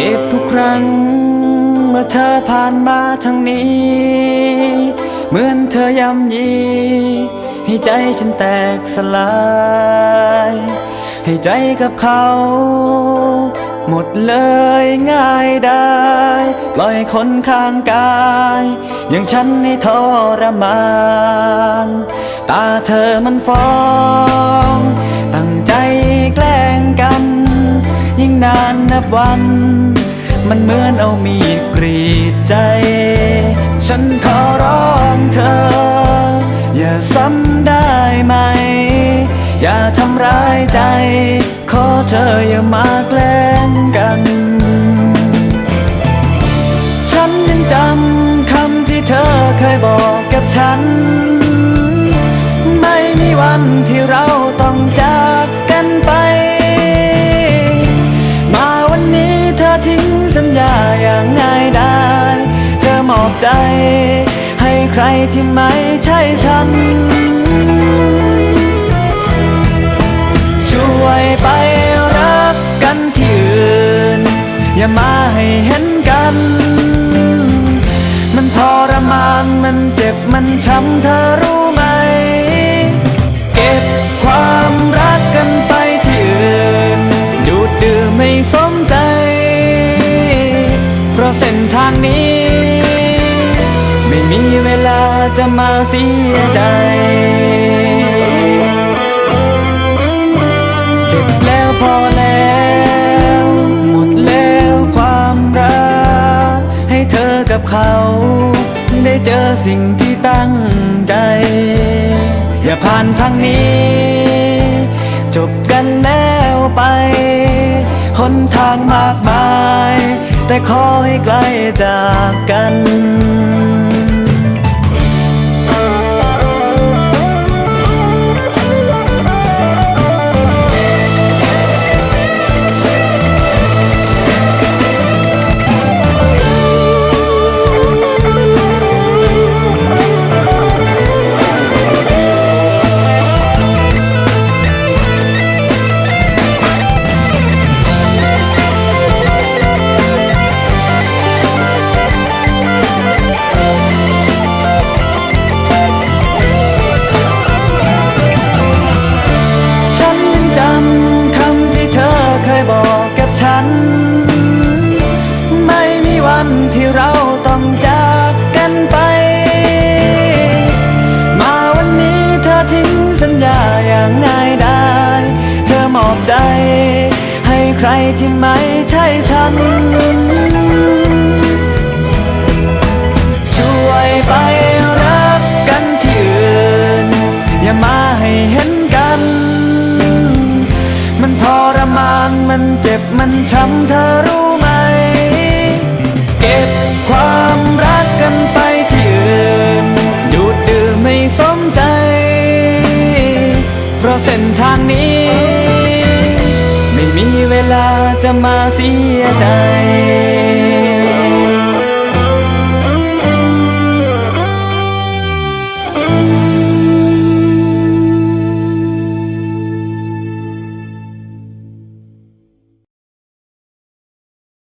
เจ็บทุกครั้ง เมื่อเธอผ่านมาทางนี้ เหมือนเธอยำยี ให้ใจฉันแตกสลาย ให้ใจกับเขา หมดเลยง่ายได้ ปล่อยคนข้างกาย อย่างฉันให้ทรมาน ตาเธอมันฟ้อง ตั้งใจแกล้งกัน ยิ่งนานนับวัน มันเหมือนเอามีดกรีดใจ ฉันขอร้องเธอ อย่าซ้ำได้ไหม อย่าทำร้ายใจ ขอเธออย่ามาแกล้งกัน ฉันยังจำคำที่เธอเคยบอกกับฉัน ไม่มีวันที่เราต้องจาก ใจ ให้ใครที่ไม่ใช่ฉัน ช่วยไปรักกันที่อื่น อย่ามาให้เห็นกัน มันทรมานมันเจ็บมันช้ำเธอรู้ไหม เก็บความรักกันไปที่อื่น ดูดดื่มไม่สมใจ เพราะเส้นทางนี้ จะมาเสียใจ เจ็บแล้วพอแล้ว หมดแล้วความรัก ให้เธอกับเขา ได้เจอสิ่งที่ตั้งใจ อย่าผ่านทางนี้ จบกันแล้วไปหนทางมากมาย แต่ขอให้ไกลจากกันฉัน วันที่เราต้องจากกันไป มาวันนี้เธอทิ้งสัญญาอย่างง่ายได้เธอมอบใจ ให้ใครที่ไม่ใช่ฉัน ช่วยไปรักกันที่อื่น อย่ามาให้เห็นกัน มันทรมานมันเจ็บมันช้ำเธอรู้ เส้นทางนี้ ไม่มีเวลาจะมาเสียใจ